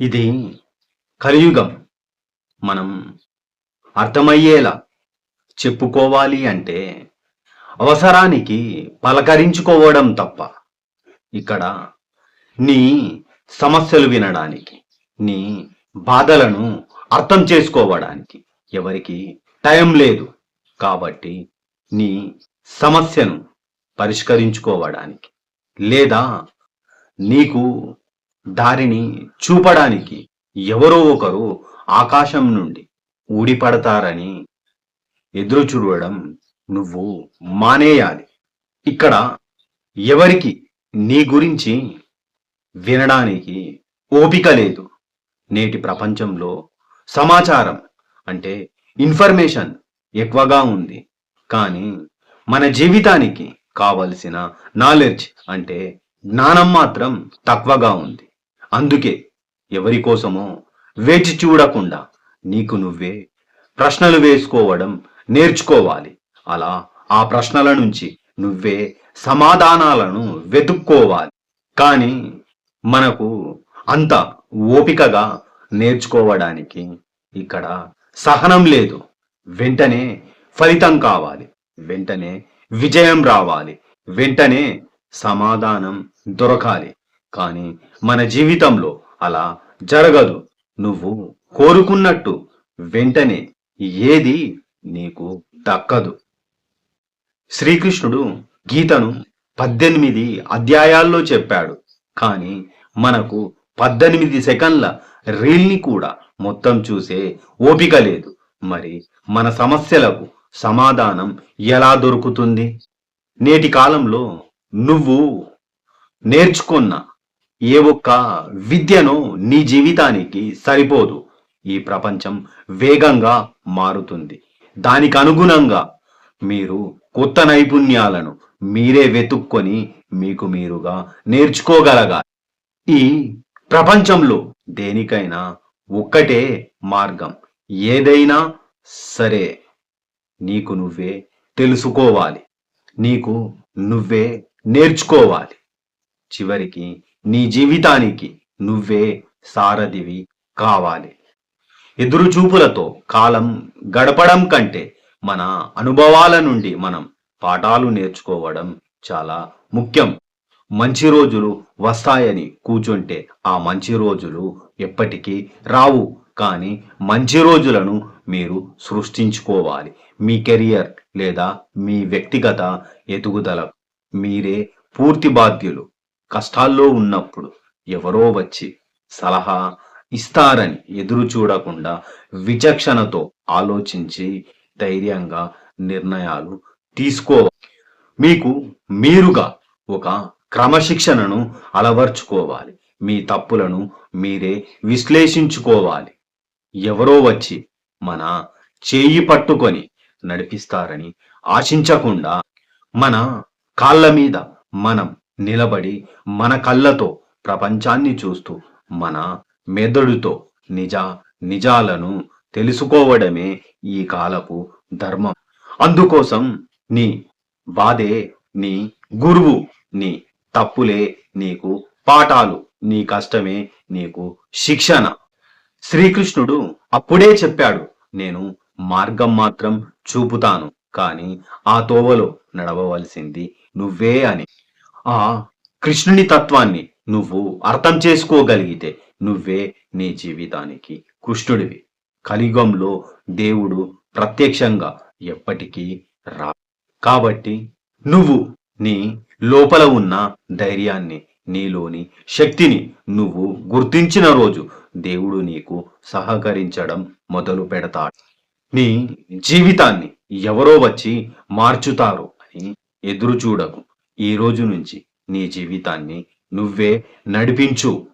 ఇది కలియుగం. మనం అర్థమయ్యేలా చెప్పుకోవాలి అంటే అవసరానికి పలకరించుకోవడం తప్ప ఇక్కడ నీ సమస్యలు వినడానికి నీ బాధలను అర్థం చేసుకోవడానికి ఎవరికి టైం లేదు. కాబట్టి నీ సమస్యను పరిష్కరించుకోవడానికి లేదా నీకు దారిని చూపడానికి ఎవరో ఒకరు ఆకాశం నుండి ఊడిపడతారని ఎదురు చూడడం నువ్వు మానేయాలి. ఇక్కడ ఎవరికి నీ గురించి వినడానికి ఓపిక లేదు. నేటి ప్రపంచంలో సమాచారం అంటే ఇన్ఫర్మేషన్ ఎక్కువగా ఉంది. కానీ మన జీవితానికి కావలసిన నాలెడ్జ్ అంటే జ్ఞానం మాత్రం తక్కువగా ఉంది. అందుకే ఎవరి కోసమో వేచి చూడకుండా నీకు నువ్వే ప్రశ్నలు వేసుకోవడం నేర్చుకోవాలి. అలా ఆ ప్రశ్నల నుంచి నువ్వే సమాధానాలను వెతుక్కోవాలి. కానీ మనకు అంత ఓపికగా నేర్చుకోవడానికి ఇక్కడ సహనం లేదు. వెంటనే ఫలితం కావాలి. వెంటనే విజయం రావాలి. వెంటనే సమాధానం దొరకాలి. కానీ మన జీవితంలో అలా జరగదు. నువ్వు కోరుకున్నట్టు వెంటనే ఏది నీకు దక్కదు. శ్రీకృష్ణుడు గీతను పద్దెనిమిది అధ్యాయాల్లో చెప్పాడు. కానీ మనకు పద్దెనిమిది సెకండ్ల రీల్ని కూడా మొత్తం చూసే ఓపిక లేదు. మరి మన సమస్యలకు సమాధానం ఎలా దొరుకుతుంది? నేటి కాలంలో నువ్వు నేర్చుకున్న ఏ ఒక్క విద్యను నీ జీవితానికి సరిపోదు. ఈ ప్రపంచం వేగంగా మారుతుంది. దానికి అనుగుణంగా మీరు కొత్త నైపుణ్యాలను మీరే వెతుక్కొని మీకు మీరుగా నేర్చుకోగలగాలి. ఈ ప్రపంచంలో దేనికైనా ఒక్కటే మార్గం. ఏదైనా సరే నీకు నువ్వే తెలుసుకోవాలి. నీకు నువ్వే నేర్చుకోవాలి. చివరికి నీ జీవితానికి నువ్వే సారథివి కావాలి. ఎదురుచూపులతో కాలం గడపడం కంటే మన అనుభవాల నుండి మనం పాఠాలు నేర్చుకోవడం చాలా ముఖ్యం. మంచి రోజులు వస్తాయని కూర్చుంటే ఆ మంచి రోజులు ఎప్పటికీ రావు. కానీ మంచి రోజులను మీరు సృష్టించుకోవాలి. మీ కెరియర్ లేదా మీ వ్యక్తిగత ఎదుగుదల మీరే పూర్తి బాధ్యులు. కష్టాల్లో ఉన్నప్పుడు ఎవరో వచ్చి సలహా ఇస్తారని ఎదురు చూడకుండా విచక్షణతో ఆలోచించి ధైర్యంగా నిర్ణయాలు తీసుకో. మీకు మీరుగా ఒక క్రమశిక్షణను అలవర్చుకోవాలి. మీ తప్పులను మీరే విశ్లేషించుకోవాలి. ఎవరో వచ్చి మన చేయి పట్టుకొని నడిపిస్తారని ఆశించకుండా మన కాళ్ళ మీద మనం నిలబడి మన కళ్ళతో ప్రపంచాన్ని చూస్తూ మన మెదడుతో నిజ నిజాలను తెలుసుకోవడమే ఈ కాలపు ధర్మం. అందుకోసం నీ బాధే నీ గురువు నీ తప్పులే నీకు పాఠాలు నీ కష్టమే నీకు శిక్షణ. శ్రీకృష్ణుడు అప్పుడే చెప్పాడు నేను మార్గం మాత్రం చూపుతాను కానీ ఆ తోవలో నడవవలసింది నువ్వే అని. ఆ కృష్ణుని తత్వాన్ని నువ్వు అర్థం చేసుకోగలిగితే నువ్వే నీ జీవితానికి కృష్ణుడివి. కలియుగంలో దేవుడు ప్రత్యక్షంగా ఎప్పటికీ రా. కాబట్టి నువ్వు నీ లోపల ఉన్న ధైర్యాన్ని నీలోని శక్తిని నువ్వు గుర్తించిన రోజు దేవుడు నీకు సహకరించడం మొదలు పెడతాడు. నీ జీవితాన్ని ఎవరో వచ్చి మార్చుతారు అని ఎదురు చూడకు. ఈ రోజు నుంచి నీ జీవితాన్ని నువ్వే నడిపించు.